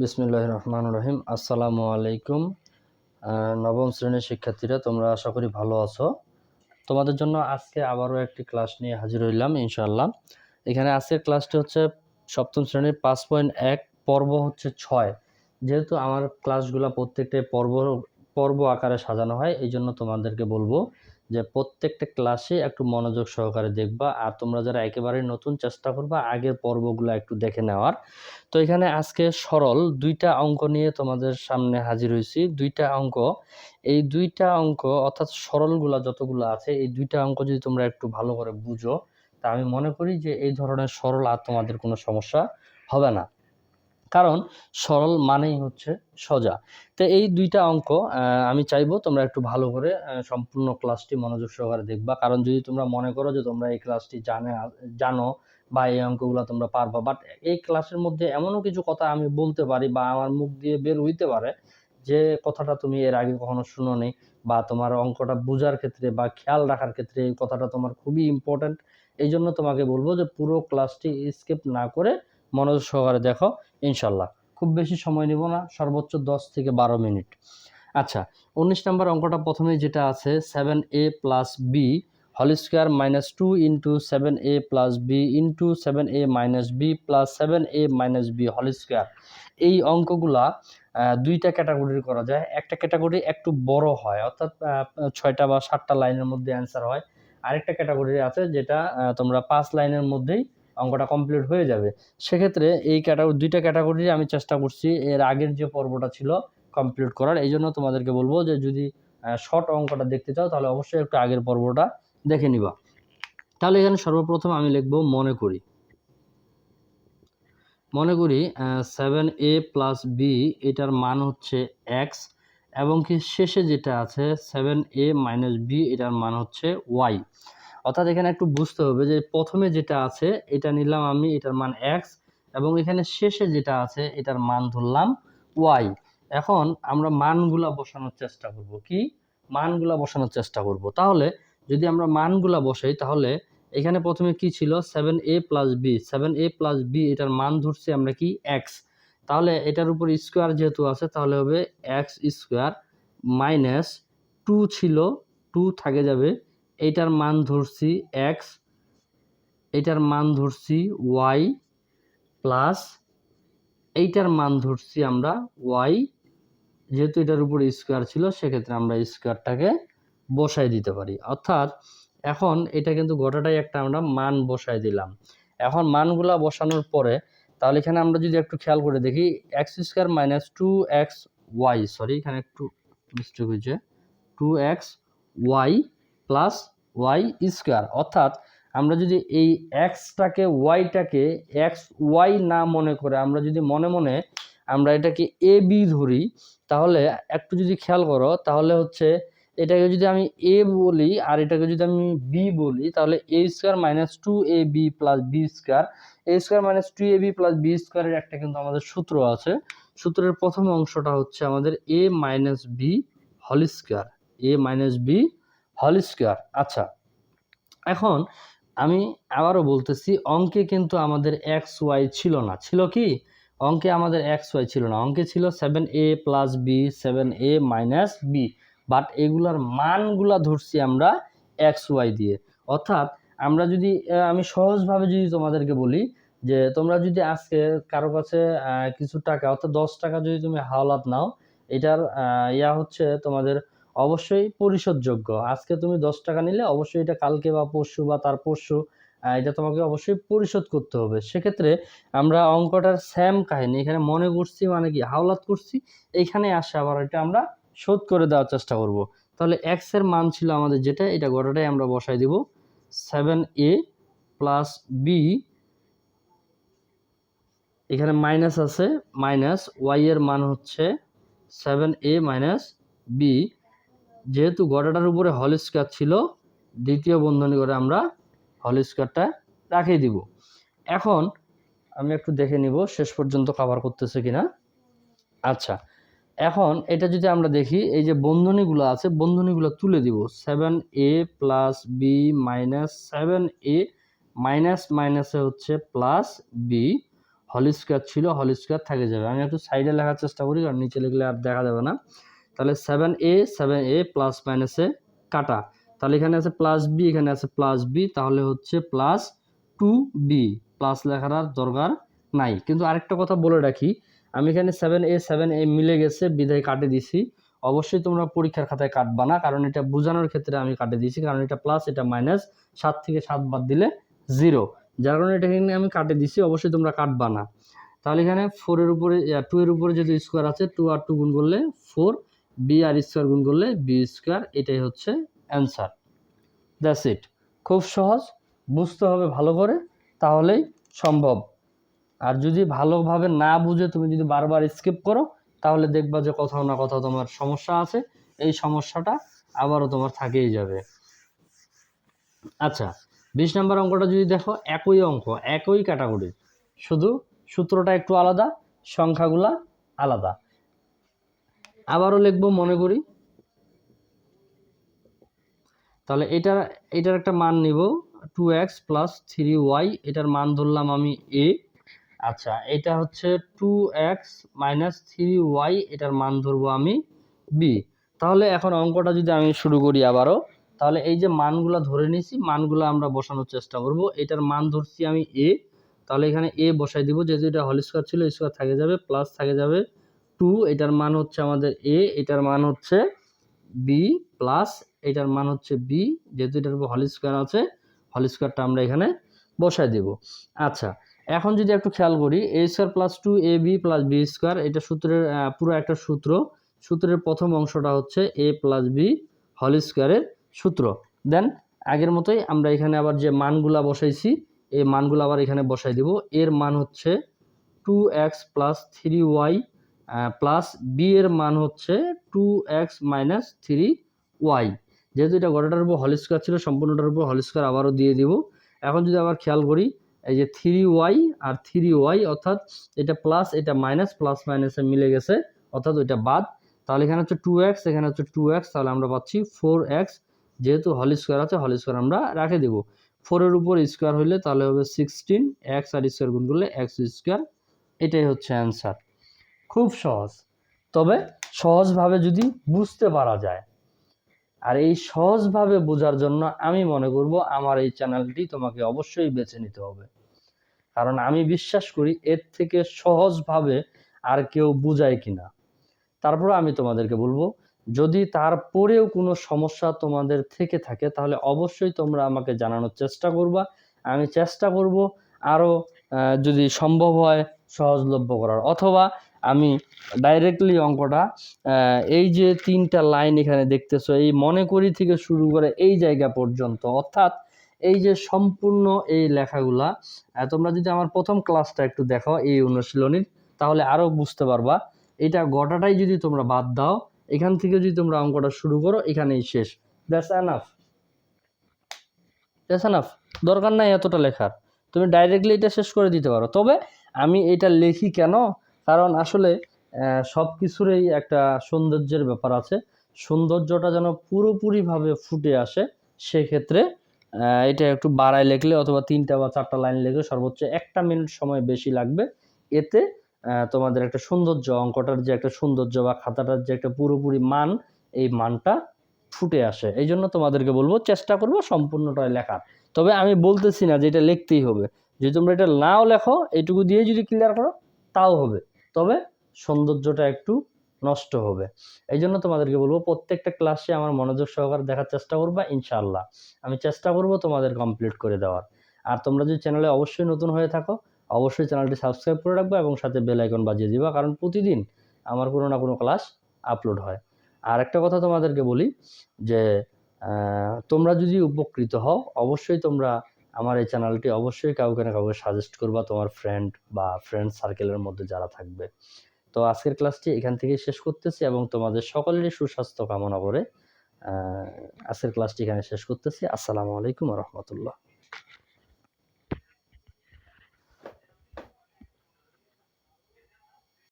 বিসমিল্লাহ রহমান রহিম। আসসালামু আলাইকুম। নবম শ্রেণির শিক্ষার্থীরা, তোমরা আশা করি ভালো আছো। তোমাদের জন্য আজকে আবারও একটি ক্লাস নিয়ে হাজির হইলাম, ইনশাআল্লাহ। এখানে আজকের ক্লাসটি হচ্ছে সপ্তম শ্রেণির পাঁচ পয়েন্ট এক, পর্ব হচ্ছে ছয়। যেহেতু আমার ক্লাসগুলো প্রত্যেকটা পর্ব পর্ব আকারে সাজানো হয় এই জন্য তোমাদেরকে বলব যে প্রত্যেকটা ক্লাসে একটু মনোযোগ সহকারে দেখবা। আর তোমরা যারা একেবারে নতুন, চেষ্টা করবা আগের পর্বগুলো একটু দেখে নেওয়ার। তো এখানে আজকে সরল দুইটা অঙ্ক নিয়ে তোমাদের সামনে হাজির হয়েছি। দুইটা অঙ্ক। এই দুইটা অঙ্ক, অর্থাৎ সরলগুলা যতগুলো আছে, এই দুইটা অঙ্ক যদি তোমরা একটু ভালো করে বুঝো, তা আমি মনে করি যে এই ধরনের সরল আর তোমাদের কোনো সমস্যা হবে না। কারণ সরল মানেই হচ্ছে সোজা। তো এই দুইটা অঙ্ক আমি চাইব তোমরা একটু ভালো করে সম্পূর্ণ ক্লাসটি মনোযোগ সহকারে দেখবা। কারণ যদি তোমরা মনে করো যে তোমরা এই ক্লাসটি জানে, জানো বা এই অঙ্কগুলো তোমরা পারবা বাট এই ক্লাসের মধ্যে এমনও কিছু কথা আমি বলতে পারি বা আমার মুখ দিয়ে বের হইতে পারে যে কথাটা তুমি এর আগে কখনো শুনোনি বা তোমার অঙ্কটা বোঝার ক্ষেত্রে বা খেয়াল রাখার ক্ষেত্রে এই কথাটা তোমার খুবই ইম্পর্ট্যান্ট এই জন্য তোমাকে বলব যে পুরো ক্লাসটি স্কিপ না করে মনোযোগ সহকারে দেখো, ইনশাল্লাহ। খুব বেশি সময় নিব না, সর্বোচ্চ দশ থেকে বারো মিনিট। আচ্ছা উনিশ নম্বর অঙ্কটা প্রথমে যেটা আছে সেভেন এ প্লাস বি হল square minus two into seven A plus B into seven A minus B plus seven A minus B হল স্কোয়ার এই অঙ্কগুলা দুইটা ক্যাটাগরির করা যায়। একটা ক্যাটাগরি একটু বড় হয়, অর্থাৎ ছয়টা বা সাতটা লাইনের মধ্যে অ্যান্সার হয়। আরেকটা ক্যাটাগরি আছে যেটা তোমরা পাঁচ লাইনের মধ্যেই অঙ্কটা কমপ্লিট হয়ে যাবে। সেক্ষেত্রে এই ক্যাটাগরি দুইটা ক্যাটাগরি আমি চেষ্টা করছি এর আগের যে পর্বটা ছিল কমপ্লিট করার। এই জন্য তোমাদেরকে বলব যে যদি শর্ট অঙ্কটা দেখতে চাও তাহলে অবশ্যই একটু আগের পর্বটা দেখে নিবা। তাহলে এখানে সর্বপ্রথম আমি লিখব মনে করি। মনে করি সেভেন এ প্লাস বি এটার মান হচ্ছে এক্স এবং কি শেষে যেটা আছে সেভেন এ মাইনাস বি এটার মান হচ্ছে ওয়াই অর্থাৎ এখানে একটু বুঝতে হবে যে প্রথমে যেটা আছে, এটা নিলাম আমি, এটার মান এক্স এবং এখানে শেষে যেটা আছে, এটার মান ধরলাম ওয়াই এখন আমরা মানগুলা বসানোর চেষ্টা করব কি? মানগুলা বসানোর চেষ্টা করব। তাহলে যদি আমরা মানগুলা বসাই, তাহলে এখানে প্রথমে কি ছিল? Seven A plus B seven A plus B এটার মান ধরছি আমরা কি? এক্স তাহলে এটার উপর স্কোয়ার যেহেতু আছে, তাহলে হবে এক্স স্কোয়ার মাইনাস টু ছিল টু থাকে যাবে এইটার মান ধরছি এক্স এইটার মান ধরছি ওয়াই প্লাস এইটার মান ধরছি আমরা ওয়াই যেহেতু এটার উপর স্কোয়ার ছিল, সেক্ষেত্রে আমরা স্কোয়ারটাকে বসাই দিতে পারি। অর্থাৎ এখন এটা কিন্তু গোটাটাই একটা আমরা মান বসাই দিলাম। এখন মানগুলা বসানোর পরে, তাহলে এখানে আমরা যদি একটু খেয়াল করে দেখি X square minus two X Y sorry এখানে একটু মিস্টেক হয়েছে two X Y plus Y square, অর্থাৎ আমরা যদি এই এক্সটাকে ওয়াইটাকে এক্স ওয়াই না মনে করে আমরা যদি মনে মনে আমরা এটাকে এ বি ধরি, তাহলে একটু যদি খেয়াল করো, তাহলে হচ্ছে এটাকে যদি আমি এ বলি আর এটাকে যদি আমি বি বলি, তাহলে A square minus two A B plus B square. A square minus two A B plus B স্কোয়ারের একটা কিন্তু আমাদের সূত্র আছে। সূত্রের প্রথম অংশটা হচ্ছে আমাদের এ মাইনাস বি হল স্কোয়ার, এ মাইনাস বি হল স্কোয়ার আচ্ছা। এখন আমি আবারও বলতেছি, অঙ্কে কিন্তু আমাদের এক্স ওয়াই ছিল না। ছিল কি? অঙ্কে আমাদের এক্স ওয়াই ছিল না। অঙ্কে ছিল seven A plus B seven A minus B but এগুলার মানগুলা ধরছি আমরা এক্স ওয়াই দিয়ে। অর্থাৎ আমরা যদি আমি সহজভাবে যদি তোমাদেরকে বলি যে তোমরা যদি আজকে কারও কাছে কিছু টাকা, অর্থাৎ দশ টাকা যদি তুমি হাওলাত নাও, এটার ইয়া হচ্ছে তোমাদের অবশ্যই পরিশোধযোগ্য। আজকে তুমি দশ টাকা নিলে অবশ্যই এটা কালকে বা পরশু বা তার পরশু এটা তোমাকে অবশ্যই পরিশোধ করতে হবে। সেক্ষেত্রে আমরা অঙ্কটার স্যাম কাহিনী, এখানে মনে করছি মানে কি, হাওলাত করছি, এইখানে আসে আবার এটা আমরা শোধ করে দেওয়ার চেষ্টা করব। তাহলে এক্সের মান ছিল আমাদের যেটা, এটা গোটাটাই আমরা বসাই দিব। সেভেন এ প্লাস বি এখানে মাইনাস আছে মাইনাস ওয়াই এর মান হচ্ছে সেভেন এ মাইনাস বি যেহেতু গোটাটার উপরে হল স্কোয়ার ছিল, দ্বিতীয় বন্ধনী করে আমরা হল স্কোয়ারটা রাখিয়ে দিব। এখন আমি একটু দেখে নিব শেষ পর্যন্ত কভার করতেছে কিনা। আচ্ছা এখন এটা যদি আমরা দেখি, এই যে বন্ধনীগুলো আছে, বন্ধনীগুলো তুলে দিব। Seven a plus b minus seven a minus মাইনাসে হচ্ছে প্লাস বি হল স্কোয়ার ছিল, হল স্কোয়ার থেকে যাবে। আমি একটু সাইডে লেখার চেষ্টা করি, কারণ নিচে লিখলে আর দেখা যাবে না। তাহলে seven a seven a plus মাইনাসে কাটা। তাহলে এখানে আছে প্লাস বি এখানে আছে প্লাস বি তাহলে হচ্ছে প্লাস টু বি প্লাস লেখার আর দরকার নাই। কিন্তু আরেকটা কথা বলে রাখি, আমি এখানে সেভেন এ সেভেন এ মিলে গেছে বিদায় কাটে দিছি। অবশ্যই তোমরা পরীক্ষার খাতায় কাটবা না, কারণ এটা বোঝানোর ক্ষেত্রে আমি কাটে দিয়েছি, কারণ এটা প্লাস এটা মাইনাস সাত থেকে সাত বাদ দিলে জিরো যার কারণে এটা এখানে আমি কাটে দিছি, অবশ্যই তোমরা কাটবা না। তাহলে এখানে ফোরের উপরে টু এর উপরে যদি স্কোয়ার আছে টু আর টু গুণ করলে ফোর বি আর স্কোয়ার গুণ করলে বি স্কোয়ার এটাই হচ্ছে অ্যান্সার দ্যাটস ইট খুব সহজ, বুঝতে হবে ভালো করে, তাহলেই সম্ভব। আর যদি ভালোভাবে না বুঝে তুমি যদি বারবার স্কিপ করো, তাহলে দেখবা যে কোথাও না কোথাও তোমার সমস্যা আছে, এই সমস্যাটা আবারও তোমার থাকেই যাবে। আচ্ছা বিশ নম্বর অঙ্কটা যদি দেখো, একই অঙ্ক, একই ক্যাটাগরির শুধু সূত্রটা একটু আলাদা, সংখ্যাগুলা আলাদা। আবারও লিখব মনে করি। তাহলে এটার এটার একটা মান নিব। Two x plus three y এটার মান ধরলাম আমি এ আচ্ছা এটা হচ্ছে two x minus three y এটার মান ধরবো আমি বি তাহলে এখন অঙ্কটা যদি আমি শুরু করি আবারও, তাহলে এই যে মানগুলো ধরে নিছি, মানগুলো আমরা বসানোর চেষ্টা করব। এটার মান ধরছি আমি এ তাহলে এখানে এ বসাই দিব, যেহেতু এটা হল স্কোয়ার ছিল স্কোয়ার থাকে যাবে প্লাস থাকে যাবে টু, এটার মান হচ্ছে আমাদের এ এটার মান হচ্ছে বি প্লাস এটার মান হচ্ছে বি যেহেতু এটার উপর হল স্কোয়ার আছে হল স্কোয়ারটা আমরা এখানে বসাই দেব। আচ্ছা এখন যদি একটু খেয়াল করি a square plus two a b plus b square এটা সূত্রের পুরো একটা সূত্র। সূত্রের প্রথম অংশটা হচ্ছে এ প্লাস বি হল স্কোয়ারের সূত্র। দেন আগের মতোই আমরা এখানে আবার যে মানগুলা বসাইছি, এই মানগুলো আবার এখানে বসাই দিব। এর মান হচ্ছে two x plus three y plus b এর মান হচ্ছে two x minus three y যেহেতু এটা গোটাটার উপর হল স্কোয়ার ছিল, সম্পূর্ণটার উপর হল স্কোয়ার আবারও দিয়ে দিব। এখন যদি আবার খেয়াল করি, এই যে থ্রি ওয়াই আর থ্রি ওয়াই অর্থাৎ এটা প্লাস এটা মাইনাস প্লাস মাইনাসে মিলে গেছে, অর্থাৎ ওইটা বাদ। তাহলে এখানে হচ্ছে টু এক্স এখানে হচ্ছে টু এক্স তাহলে আমরা পাচ্ছি ফোর এক্স যেহেতু হল স্কোয়ার আছে হল স্কোয়ার আমরা রেখে দেবো। ফোরের উপর স্কোয়ার হলে তাহলে হবে সিক্সটিন এক্স আর স্কোয়ার গুণ করলে এক্স স্কোয়ার এটাই হচ্ছে অ্যান্সার খুব সহজ। তবে সহজভাবে যদি বুঝতে পারা যায়। আর এই সহজভাবে বোঝার জন্য আমি মনে করব আমার এই চ্যানেলটি তোমাকে অবশ্যই বেছে নিতে হবে। কারণ আমি বিশ্বাস করি এর থেকে সহজভাবে আর কেউ বুঝায় কিনা। তারপরে আমি তোমাদেরকে বলব, যদি তারপরেও কোনো সমস্যা তোমাদের থেকে থাকে, তাহলে অবশ্যই তোমরা আমাকে জানানোর চেষ্টা করবা। আমি চেষ্টা করব আরও যদি সম্ভব হয় সহজলভ্য করার। অথবা আমি ডাইরেক্টলি অঙ্কটা এই যে তিনটা লাইন এখানে দেখতেছো, এই মনে করি থেকে শুরু করে এই জায়গা পর্যন্ত, অর্থাৎ এই যে সম্পূর্ণ এই লেখাগুলা তোমরা যদি আমার প্রথম ক্লাসটা একটু দেখো এই অনুশীলনীর, তাহলে আরও বুঝতে পারবা। এটা গোটাটাই যদি তোমরা বাদ দাও, এখান থেকে যদি তোমরা অঙ্কটা শুরু করো, এখানেই শেষ। দ্যাটস এনাফ দ্যাটস এনাফ দরকার নাই এতটা লেখার। তুমি ডাইরেক্টলি এটা শেষ করে দিতে পারো। তবে আমি এটা লিখি কেন? কারণ আসলে সব কিছুরই একটা সৌন্দর্যের ব্যাপার আছে। সৌন্দর্যটা যেন পুরোপুরিভাবে ফুটে আসে, সেক্ষেত্রে এটা একটু বাড়ায় লিখলে অথবা তিনটা বা চারটা লাইন লেখলে সর্বোচ্চ একটা মিনিট সময় বেশি লাগবে। এতে তোমাদের একটা সৌন্দর্য অঙ্কটার যে একটা সৌন্দর্য বা খাতাটার যে একটা পুরোপুরি মান, এই মানটা ফুটে আসে। এই জন্য তোমাদেরকে বলব, চেষ্টা করব সম্পূর্ণটাই লেখার। তবে আমি বলতেছি না যে এটা লিখতেই হবে। যদি তোমরা এটা নাও লেখো এটুকু দিয়ে যদি ক্লিয়ার করো, তাও হবে। তবে সৌন্দর্যটা একটু নষ্ট হবে। এই জন্য তোমাদেরকে বলব, প্রত্যেকটা ক্লাসে আমার মনোযোগ সহকারে দেখার চেষ্টা করবা, ইনশাআল্লাহ। আমি চেষ্টা করব তোমাদের কমপ্লিট করে দেওয়ার। আর তোমরা যদি চ্যানেলে অবশ্যই নতুন হয়ে থাকো, অবশ্যই চ্যানেলটি সাবস্ক্রাইব করে রাখবা এবং সাথে বেল আইকন বাজিয়ে দিবা, কারণ প্রতিদিন আমার কোনো না কোনো ক্লাস আপলোড হয়। আর একটা কথা তোমাদেরকে বলি যে তোমরা যদি উপকৃত হও, অবশ্যই তোমরা আমার এই চ্যানেলটি অবশ্যই কাউকে না কাউকে সাজেস্ট করবা তোমার ফ্রেন্ড বা ফ্রেন্ড সার্কেলের মধ্যে যারা থাকবে। তো আজকের ক্লাসটি এখান থেকেই শেষ করতেছি এবং তোমাদের সকলেরই সুস্বাস্থ্য কামনা করে আজকের ক্লাসটি এখানে শেষ করতেছি। আসসালামু আলাইকুম রহমতুল্লাহ।